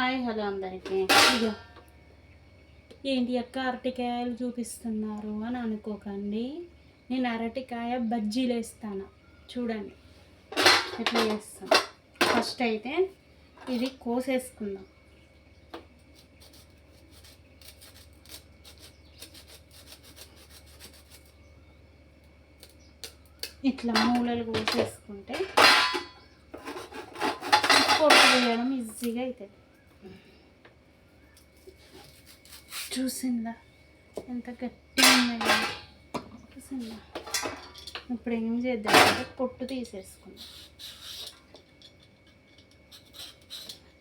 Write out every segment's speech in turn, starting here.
Hi hello అందరికీ. ఇగో. ఏంటి అక్క అరటికాయలు చూపిస్తున్నారు అని అనుకోకండి. నేను అరటికాయ బజ్జీలు వేస్తాను. చూడండి. ఎట్లా చేస్తాను ఫస్ట్ అయితే ఇది కోసేసుకుందాం. ఇట్లా మూలలు కోసేసుకుంటే పొట్టు వేయడం ఈజీగా అవుతుంది చూసిందా? ఎంత గట్టిగా ఉన్నాయో చూసిందా? ఇప్పుడు ఏం చేద్దాం? అంటే పొట్టు తీసేసుకుందాం.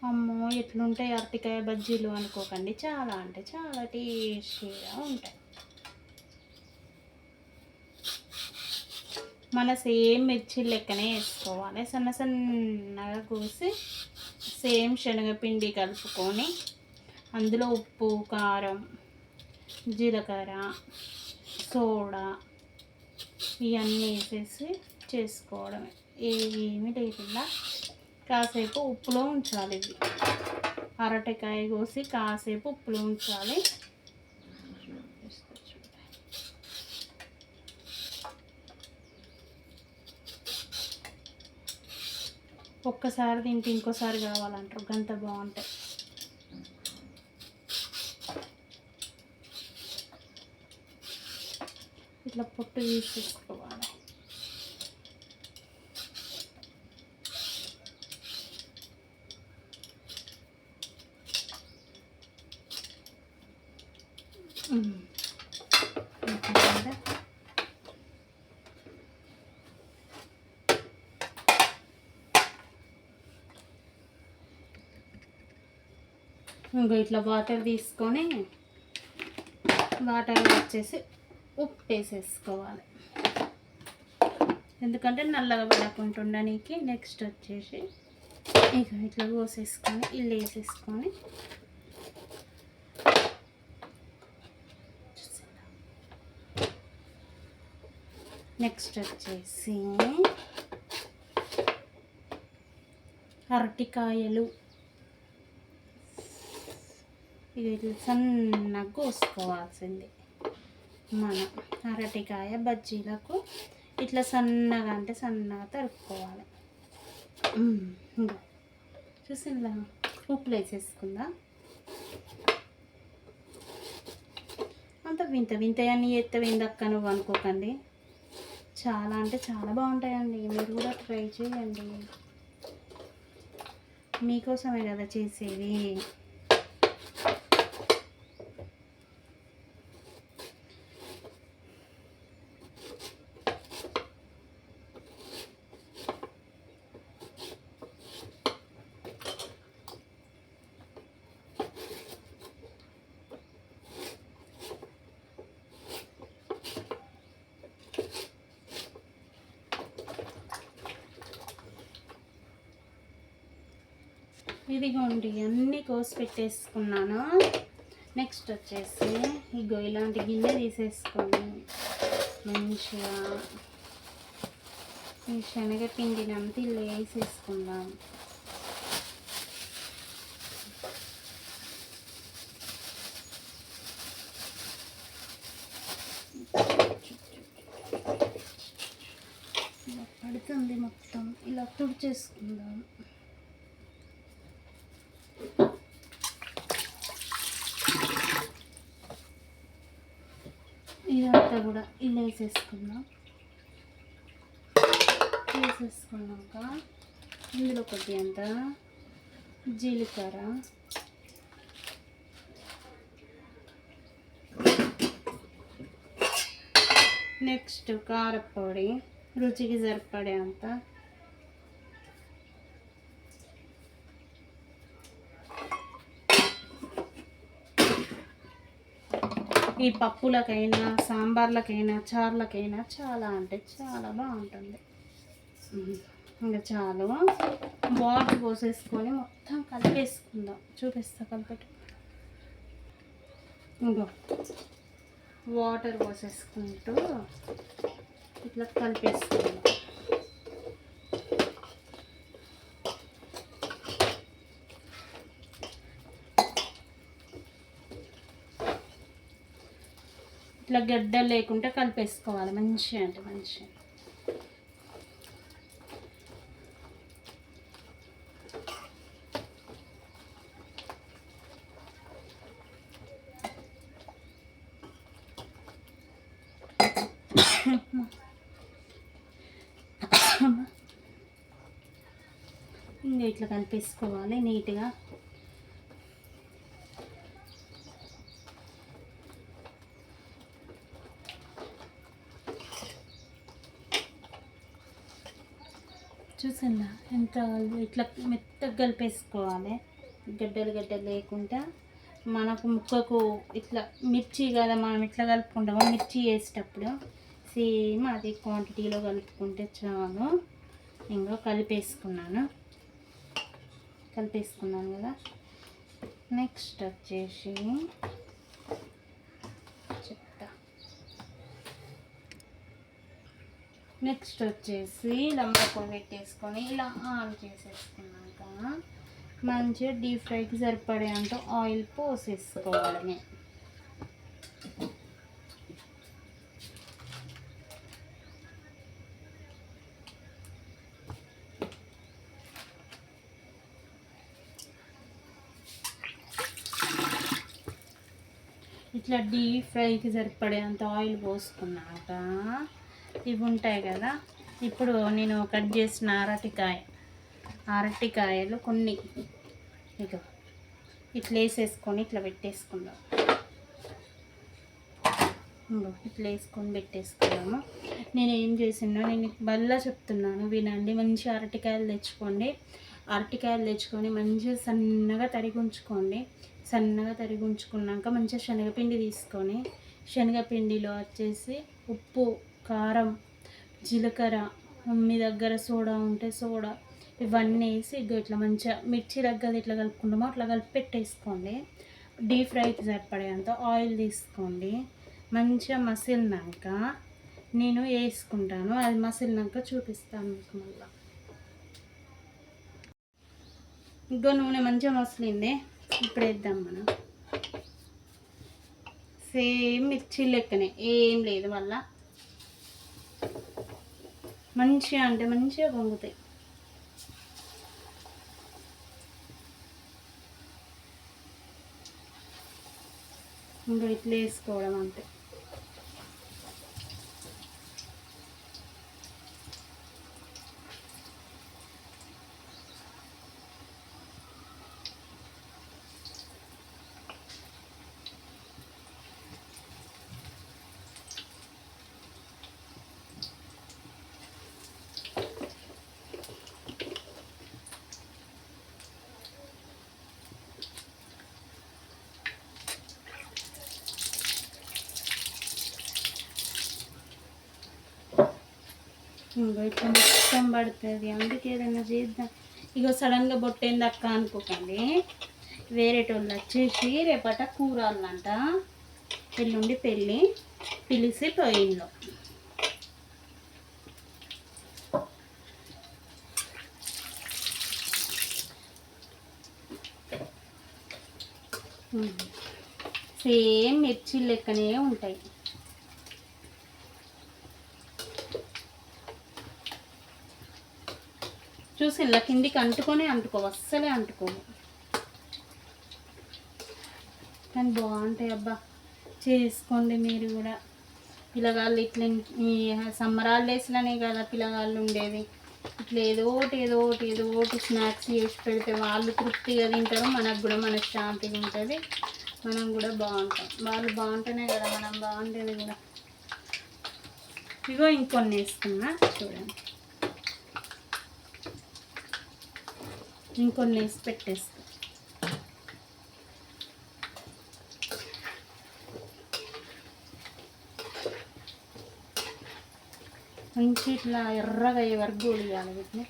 అమ్మో ఎట్లుంటాయి అరటికాయ బజ్జీలు అనుకోకండి. చాలా అంటే చాలా టేస్టీగా ఉంటాయి. మన సేమ్ మిర్చి లెక్కనే వేసుకోవాలి. సన్న సన్నగా కోసి సేమ్ శనగపిండి కలుపుకొని అందులో ఉప్పు కారం జీలకర్ర సోడా ఇవన్నీ వేసేసి చేసుకోవడమే. ఏమీ లేకుండా కాసేపు ఉప్పులో ఉంచాలి ఇవి. అరటికాయ కోసి కాసేపు ఉప్పులో ఉంచాలి. ఒక్కసారి తింటే ఇంకోసారి కావాలంటారు. గంత బాగుంటాయి. ఇట్లా పొట్టు తీసేసుకోవాలి ఉమ్. ఇంకా ఇంకో ఇట్లా వాటర్ తీసుకొని వాటర్ వచ్చేసి ఉప్పు వేసేసుకోవాలి ఎందుకంటే నల్లగా పడకుంటుండడానికి నెక్స్ట్ వచ్చేసి ఇక ఇట్లా కోసేసుకొని ఇల్లు వేసేసుకొని. నెక్స్ట్ వచ్చేసి అరటికాయలు. ఇవి సన్నగా కోసుకోవాల్సింది. మనం అరటికాయ బజ్జీలకు ఇట్లా సన్నగా అంటే సన్నగా తరుపుకోవాలి చూసిందా ఉప్పులు వేసేసుకుందా? అంత వింత వింత అన్నీ ఎత్త విందక్క నువ్వు అనుకోకండి. చాలా అంటే చాలా బాగుంటాయండి. మీరు కూడా ట్రై చేయండి. మీకోసమే కదా చేసేది. ఇదిగోండి అన్నీ కోసి పెట్టేసుకున్నాను. నెక్స్ట్ వచ్చేసి ఇగో ఇలాంటి గిన్నె తీసేసుకొని మంచిగా ఈ శనగపిండిని అంతా ఇలా వేసేసుకుందాం. పడుతుంది మొత్తం. ఇలా తుడిచేసుకుందాం. ఇదంతా కూడా ఇల్లు వేసేసుకుందాం వేసేసుకున్నాక ఇందులో కొద్ది అంత జీలకర్ర. నెక్స్ట్ కారపొడి రుచికి సరిపడే అంత ఈ పప్పులకైనా సాంబార్లకైనా చార్లకైనా చాలా అంటే చాలా బాగుంటుంది. ఇంకా చాలు. వాటర్ పోసేసుకొని మొత్తం కలిపేసుకుందాం. చూపిస్తా కలిపెట్టు ఇంకో వాటర్ పోసేసుకుంటూ ఇట్లా కలిపేసుకుందాం. ఇట్లా గడ్డ లేకుండా కలిపేసుకోవాలి. మంచిగా అంటే మంచిగా ఇంకా ఇట్లా కలిపేసుకోవాలి నీట్గా. చూసిందా ఎంత ఇట్లా మెత్తగా కలిపేసుకోవాలి. గడ్డలు గడ్డలు లేకుండా మనకు ముక్కకు ఇట్లా మిర్చి కదా మనం ఇట్లా కలుపుకుంటామో మిర్చి వేసేటప్పుడు సేమ్ అది క్వాంటిటీలో కలుపుకుంటే చాలు. ఇంకా కలిపేసుకున్నాను. కలిపేసుకున్నాను కదా. నెక్స్ట్ వచ్చేసి నెక్స్ట్ వచ్చేసి లంబకం పెట్టేసుకొని ఇలా ఆన్ చేసేసుకున్నాక మంచిగా డీప్ ఫ్రైకి సరిపడే అంత ఆయిల్ పోసేసుకోవాలి. ఇట్లా డీప్ ఫ్రైకి సరిపడేంత ఆయిల్ పోసుకున్నాక ఇవి ఉంటాయి కదా. ఇప్పుడు నేను కట్ చేసిన అరటికాయ అరటికాయలు కొన్ని. ఇక ఇట్లా వేసేసుకొని ఇట్లా పెట్టేసుకుందాం. ఇట్లా వేసుకొని పెట్టేసుకున్నాము నేను ఏం చేసినా నేను బల్లా చెప్తున్నాను వినండి. మంచి అరటికాయలు తెచ్చుకోండి. అరటికాయలు తెచ్చుకొని మంచిగా సన్నగా తరిగుంచుకోండి. సన్నగా తరిగుంచుకున్నాక మంచిగా శనగపిండి తీసుకొని శనగపిండిలో వచ్చేసి ఉప్పు కారం జీలకర్ర మీ దగ్గర సోడా ఉంటే సోడా ఇవన్నీ వేసి ఇట్లా మంచిగా మిర్చి దగ్గర ఇట్లా కలుపుకుంటామో అట్లా కలిపి పెట్టేసుకోండి. డీప్ ఫ్రైకి సరిపడేంత ఆయిల్ తీసుకోండి. మంచిగా మసిలినాక నేను వేసుకుంటాను. అది మసిలినాక చూపిస్తాను మీకు మళ్ళీ. ఇంకో నూనె మంచిగా మసిలింది. ఇప్పుడు వేద్దాం మనం. సేమ్ మిర్చి లెక్కనే. ఏం లేదు మళ్ళీ. మంచిగా అంటే మంచిగా పొంగుతాయి. ఇంకా ఇట్లా వేసుకోవడం అంతే. ఇంకో ఇట్లా మొత్తం పడుతుంది. అందుకే ఏదైనా చేద్దాం. ఇగో సడన్గా బొట్టేంది అక్క అనుకోకండి. వేరేటోళ్ళు వచ్చేసి రేపట కూరాలంట. ఎల్లుండి పెళ్ళి పిలిచి పోయిండు సేమ్ మిర్చి లెక్కనే ఉంటాయి. చూసి ఇలా కిందికి అంటుకొనే అంటుకోవు అస్సలే అంటుకోవు. కానీ బాగుంటాయి అబ్బా. చేసుకోండి మీరు కూడా. పిల్లగాళ్ళు ఇట్లా సమ్మరాలు సమ్మర్ కదా పిల్లగాళ్ళు ఉండేది. ఇట్లా ఏదో ఒకటి ఏదో ఒకటి ఏదో ఒకటి స్నాక్స్ చేసి పెడితే వాళ్ళు తృప్తిగా తింటారు మనకు కూడా మనశ్శాంతిగా ఉంటుంది. మనం కూడా బాగుంటాం. వాళ్ళు బాగుంటేనే కదా మనం బాగుంటుంది కూడా. ఇగో ఇంకొన్ని వేసుకున్నా చూడండి. ఇంకొన్ని వేసి పెట్టేస్తాం. మంచి ఇట్లా ఎర్రగా అయ్యే వరకు గోలియాలి వీటిని.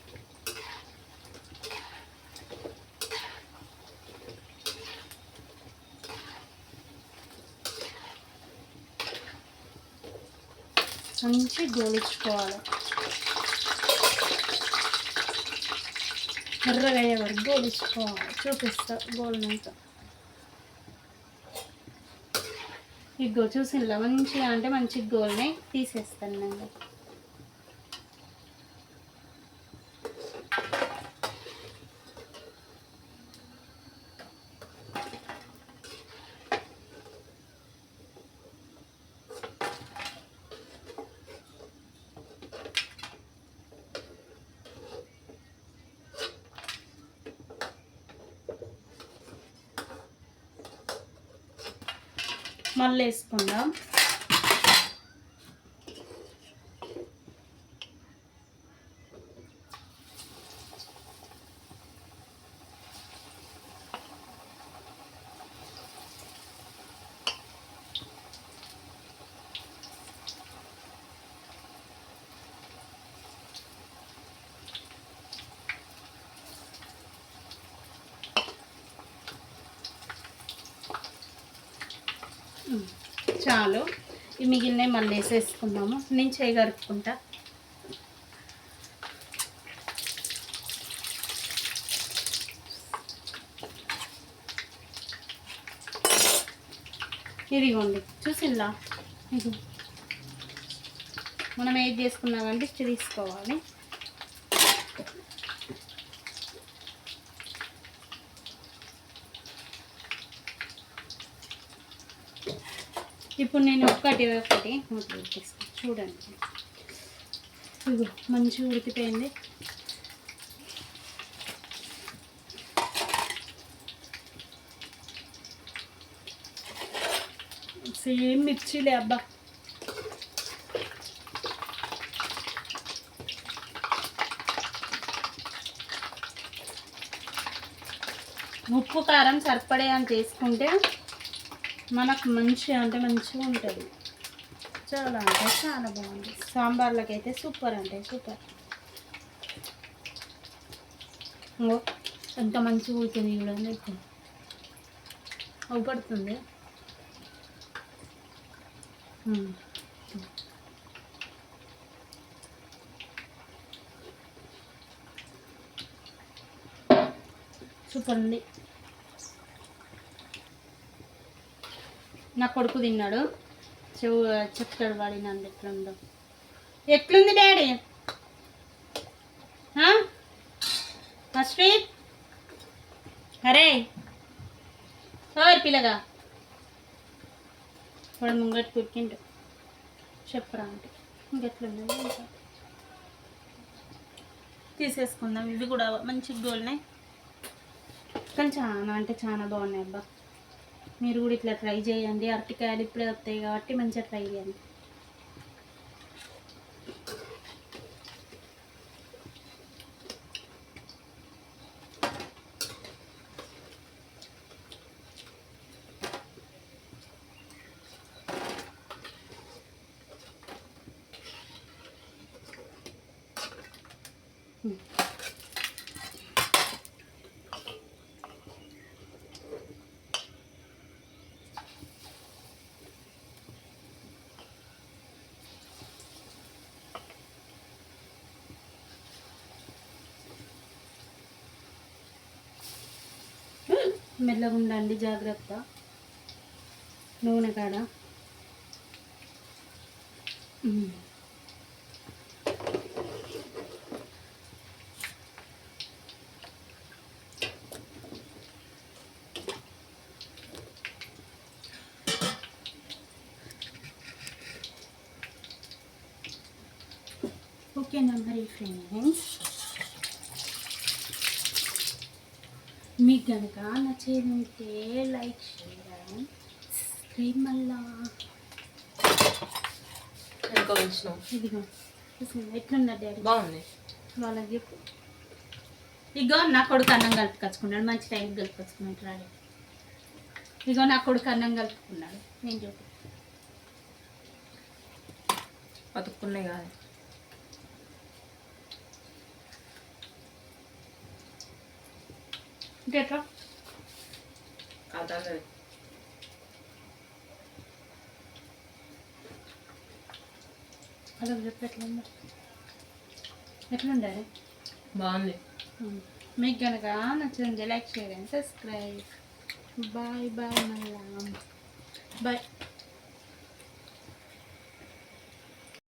మంచి గోలించుకోవాలి ఎర్రగా అయ్యే వరకు గోలించుకోవాలి చూపిస్తా గోలినంత ఇగో చూసిందా మంచిగా అంటే మంచి గోల్ని తీసేస్తాను నేను మళ్ళీ వేసుకుందాం. చాలు. ఈ మిగిలినవి మళ్ళీ వేసేసుకుందాము. నేను చేయగలుపుకుంటా ఇదిగోండి. చూసిల్లా? ఇది మనం ఏది చేసుకున్నామంటే తీసుకోవాలి. ఇప్పుడు నేను ఒక్కటి ఒకటి మూత పెట్టేస్తాను చూడండి. ఇదిగో మంచిగా ఉడికిపోయింది. సేమ్ మిర్చిలే అబ్బా. ఉప్పు కారం సరిపడే అని చేసుకుంటే మనకు మంచిగా అంటే మంచిగా ఉంటుంది. చాలా అంటే చాలా బాగుంది. సాంబార్లకి అయితే సూపర్ అంటే సూపర్. ఇంకో ఎంత మంచిగా చూడండి ఇప్పుడు. అవుపడుతుంది. సూపర్ ఉంది. నా కొడుకు తిన్నాడు. చెవు చెప్తాడు వాడి నన్ను ఎట్లుందో. ఎట్లుంది డాడీ? అశ్రీత్ అరే! ఓర్ పిల్లగా. వాడు ముంగటి కురికిండు చెప్పరా అంటే ఇంకెట్లుంది? తీసేసుకుందాం. ఇవి కూడా మంచి గోల్నే. కానీ చాలా అంటే చాలా బాగున్నాయి అబ్బా. మీరు కూడా ఇట్లా ట్రై చేయండి. అరటికాయలు ఇప్పుడే వస్తాయి కాబట్టి మంచిగా ట్రై చేయండి. మెల్లగా ఉండండి జాగ్రత్త నూనె కాడ ఉమ్. ఓకేనా మరి ఫ్రెండ్స్ మీకు కనుక నచ్చేది ఉంటే లైక్ చేయండి సబ్స్క్రైబ్ మళ్ళా. ఇదిగో చూసిందా? ఎట్లున్నా డాడీ బాగుంది. వాళ్ళకి చెప్పు. ఇగో నా కొడుకు అన్నం కలుపుకొచ్చుకున్నాడు. మంచి టైం కలుపుకొచ్చుకున్నాడు రాడు ఇగో నా కొడుకు అన్నం కలుపుకున్నాడు. నేను చెప్పు. బతుకున్నాయి కాదు. ఎట్లా కాదు వాళ్ళకి చెప్పు ఎట్లుందా ఎట్లుండాలి బాగుంది. మీకు కనుక నచ్చింది లైక్ చేయండి సబ్స్క్రైబ్. బాయ్ బాయ్ మళ్ళా. బాయ్.